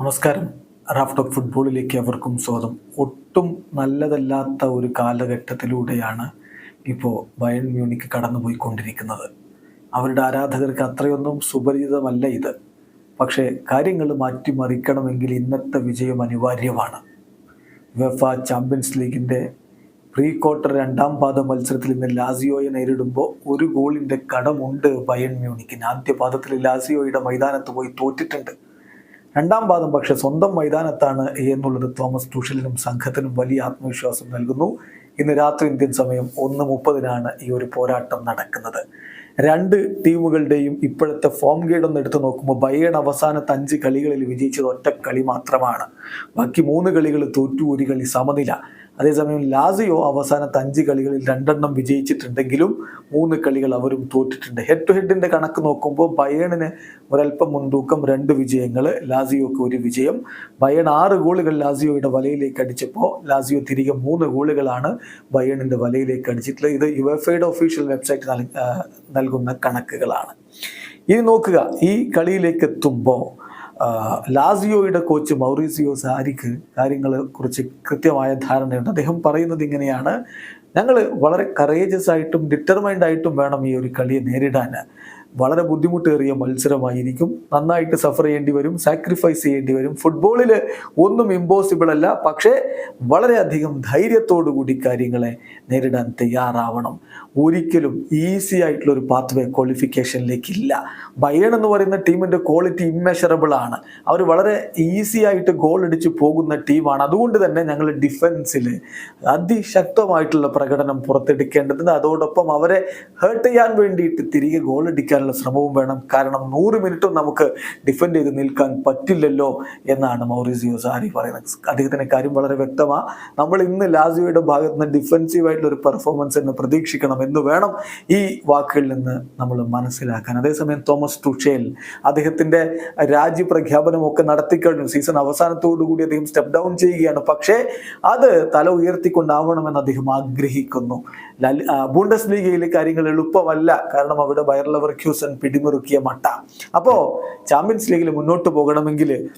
നമസ്കാരം. Raf talk ഫുട്ബോളിലേക്ക് അവർക്കും സ്വാഗതം. ഒട്ടും നല്ലതല്ലാത്ത ഒരു കാലഘട്ടത്തിലൂടെയാണ് ഇപ്പോൾ ബയൺ മ്യൂണിക്ക് കടന്നുപോയിക്കൊണ്ടിരിക്കുന്നത്. അവരുടെ ആരാധകർക്ക് അത്രയൊന്നും സുപരിചിതമല്ല ഇത്. പക്ഷേ കാര്യങ്ങൾ മാറ്റിമറിക്കണമെങ്കിൽ ഇന്നത്തെ വിജയം അനിവാര്യമാണ്. വെഫ ചാമ്പ്യൻസ് ലീഗിന്റെ പ്രീ ക്വാർട്ടർ രണ്ടാം പാദ മത്സരത്തിൽ ഇന്ന് ലാസിയോയെ നേരിടുമ്പോൾ ഒരു ഗോളിന്റെ കടമുണ്ട് ബയൺ മ്യൂണിക്കിന്. ആദ്യ പാദത്തിൽ ലാസിയോയുടെ മൈതാനത്ത് പോയി തോറ്റിട്ടുണ്ട്. രണ്ടാം പാദം പക്ഷെ സ്വന്തം മൈതാനത്താണ് എന്നുള്ളത് തോമസ് ടൂഷലിനും സംഘത്തിനും വലിയ ആത്മവിശ്വാസം നൽകുന്നു. ഇന്ന് രാത്രി ഇന്ത്യൻ സമയം ഒന്ന് മുപ്പതിനാണ് ഈ ഒരു പോരാട്ടം നടക്കുന്നത്. രണ്ട് ടീമുകളുടെയും ഇപ്പോഴത്തെ ഫോം ഗേഡ് ഒന്ന് എടുത്തു നോക്കുമ്പോൾ ബയേൺ അവസാനത്തെ അഞ്ച് കളികളിൽ വിജയിച്ചത് ഒറ്റ കളി മാത്രമാണ്. ബാക്കി മൂന്ന് കളികൾ തോറ്റു ഒരു കളി സമനില. അതേസമയം ലാസിയോ അവസാനത്തെ അഞ്ച് കളികളിൽ രണ്ടെണ്ണം വിജയിച്ചിട്ടുണ്ടെങ്കിലും മൂന്ന് കളികൾ അവരും തോറ്റിട്ടുണ്ട്. ഹെഡ് ടു ഹെഡിന്റെ കണക്ക് നോക്കുമ്പോൾ ബയേണിന് ഒരല്പം മുൻതൂക്കം രണ്ട് വിജയങ്ങൾ ലാസിയോക്ക് ഒരു വിജയം. ബയേൺ ആറ് ഗോളുകൾ ലാസിയോയുടെ വലയിലേക്ക് അടിച്ചപ്പോൾ ലാസിയോ തിരികെ മൂന്ന് ഗോളുകളാണ് ബയേണിന്റെ വലയിലേക്ക് അടിച്ചിട്ടുള്ളത്. ഇത് യുഎഫയുടെ ഒഫീഷ്യൽ വെബ്സൈറ്റ് നൽകുന്ന കണക്കുകളാണ്. ഇനി നോക്കുക ഈ കളിയിലേക്ക് എത്തുമ്പോൾ ലാസിയോയുടെ കോച്ച് മൗറീസിയോ സാരിക്ക് കാര്യങ്ങളെ കുറിച്ച് കൃത്യമായ ധാരണയുണ്ട്. അദ്ദേഹം പറയുന്നത് ഇങ്ങനെയാണ് ഞങ്ങൾ വളരെ കറേജസ് ആയിട്ടും ഡിറ്റർമൈൻഡ് ആയിട്ടും വേണം ഈ ഒരു കളിയെ നേരിടാൻ. വളരെ ബുദ്ധിമുട്ടേറിയ മത്സരമായിരിക്കും. നന്നായിട്ട് സഫർ ചെയ്യേണ്ടി വരും സാക്രിഫൈസ് ചെയ്യേണ്ടി വരും. ഫുട്ബോളിൽ ഒന്നും ഇമ്പോസിബിൾ അല്ല പക്ഷേ വളരെയധികം ധൈര്യത്തോടു കൂടി കാര്യങ്ങളെ നേരിടാൻ തയ്യാറാവണം. ഒരിക്കലും ഈസി ആയിട്ടുള്ള ഒരു വേ ക്വാളിഫിക്കേഷനിലേക്ക് ഇല്ല ബയൺ എന്ന് പറയുന്ന ടീമിന്റെ ക്വാളിറ്റി ഇമ്മെഷറബിൾ ആണ്. അവർ വളരെ ഈസി ആയിട്ട് ഗോൾ അടിച്ച് പോകുന്ന ടീമാണ്. അതുകൊണ്ട് തന്നെ ഞങ്ങൾ ഡിഫൻസിൽ അതിശക്തമായിട്ടുള്ള പ്രകടനം പുറത്തെടുക്കേണ്ടതുണ്ട്. അതോടൊപ്പം അവരെ ഹേർട്ട് ചെയ്യാൻ വേണ്ടിയിട്ട് തിരികെ ഗോൾ അടിക്കാനുള്ള ശ്രമവും വേണം. കാരണം നൂറ് മിനിറ്റും നമുക്ക് ഡിഫെൻഡ് ചെയ്ത് നിൽക്കാൻ പറ്റില്ലല്ലോ എന്നാണ് മൗറിസിയോ സാരി പറയുന്നത്. അദ്ദേഹത്തിന്റെ കാര്യം വളരെ വ്യക്തമാണ് നമ്മൾ ഇന്ന് ലാസിയോയുടെ ഭാഗത്ത് നിന്ന് ഡിഫെൻസീവ് ആയിട്ടുള്ള ഒരു പെർഫോമൻസ് എന്ന് പ്രതീക്ഷിക്കണം എന്ന് വേണം ഈ വാക്കുകളിൽ നിന്ന് നമ്മൾ മനസ്സിലാക്കാൻ. അതേസമയം തോമസ് ടുഷേൽ അദ്ദേഹത്തിന്റെ രാജ്യപ്രഖ്യാപനമൊക്കെ നടത്തിക്കഴിഞ്ഞു. സീസൺ അവസാനത്തോടു കൂടി അദ്ദേഹം സ്റ്റെപ്പ് ഡൗൺ ചെയ്യുകയാണ്. പക്ഷേ അത് തല ഉയർത്തിക്കൊണ്ടാവണമെന്ന് അദ്ദേഹം ആഗ്രഹിക്കുന്നു. ബൂണ്ടസ് ലീഗയിൽ കാര്യങ്ങൾ എളുപ്പമല്ല. കാരണം അവിടെ ബയർ ക്യൂസൺ പിടിമുറുക്കിയ മട്ട. അപ്പോ ചാമ്പ്യൻസ് ലീഗിൽ മുന്നോട്ട് പോകണമെങ്കിൽ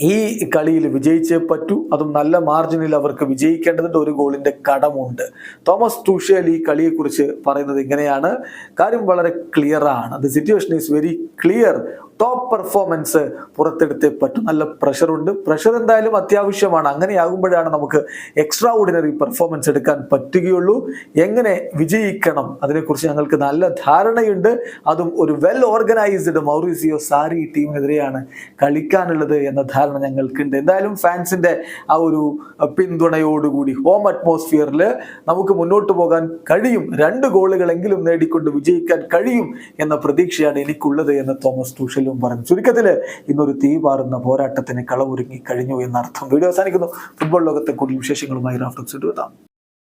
ഈ കളിയിൽ വിജയിച്ചേ പറ്റൂ. അതും നല്ല മാർജിനിൽ അവർക്ക് വിജയിക്കേണ്ടതിന്റെ ഒരു ഗോളിന്റെ കടമുണ്ട്. തോമസ് ടൂഷേൽ ഈ കളിയെക്കുറിച്ച് പറയുന്നത് ഇങ്ങനെയാണ്. കാര്യം വളരെ ക്ലിയർ ആണ്. The situation is very clear top performance പുറത്തെടുത്തേ പറ്റും. നല്ല പ്രഷറുണ്ട് പ്രഷർ എന്തായാലും അത്യാവശ്യമാണ്. അങ്ങനെയാകുമ്പോഴാണ് നമുക്ക് എക്സ്ട്രാ ഓർഡിനറി പെർഫോമൻസ് എടുക്കാൻ പറ്റുകയുള്ളൂ. എങ്ങനെ വിജയിക്കണം? അതിനെക്കുറിച്ച് ഞങ്ങൾക്ക് നല്ല ധാരണയുണ്ട്. അതും ഒരു വെൽ ഓർഗനൈസ്ഡ് മൗറീസിയോ സാരി ടീമിനെതിരെയാണ് കളിക്കാനുള്ളത് എന്ന ധാരണ ഞങ്ങൾക്കുണ്ട്. എന്തായാലും ഫാൻസിന്റെ ആ ഒരു പിന്തുണയോടുകൂടി ഹോം അറ്റ്മോസ്ഫിയറിൽ നമുക്ക് മുന്നോട്ട് പോകാൻ കഴിയും. രണ്ട് ഗോളുകളെങ്കിലും നേടിക്കൊണ്ട് വിജയിക്കാൻ കഴിയും എന്ന പ്രതീക്ഷയാണ് എനിക്കുള്ളത് എന്ന് തോമസ് ടൂഷലും പറഞ്ഞു. ചുരുക്കത്തിൽ ഇന്നൊരു തീപാറുന്ന പോരാട്ടത്തിന് കളമൊരുങ്ങി കഴിഞ്ഞു എന്നർത്ഥം. വീഡിയോ അവസാനിക്കുന്നു. ഫുട്ബോൾ ലോകത്തെ കൂടുതൽ വിശേഷങ്ങളുമായി റാഫ്റ്റോക്സ് എത്താം.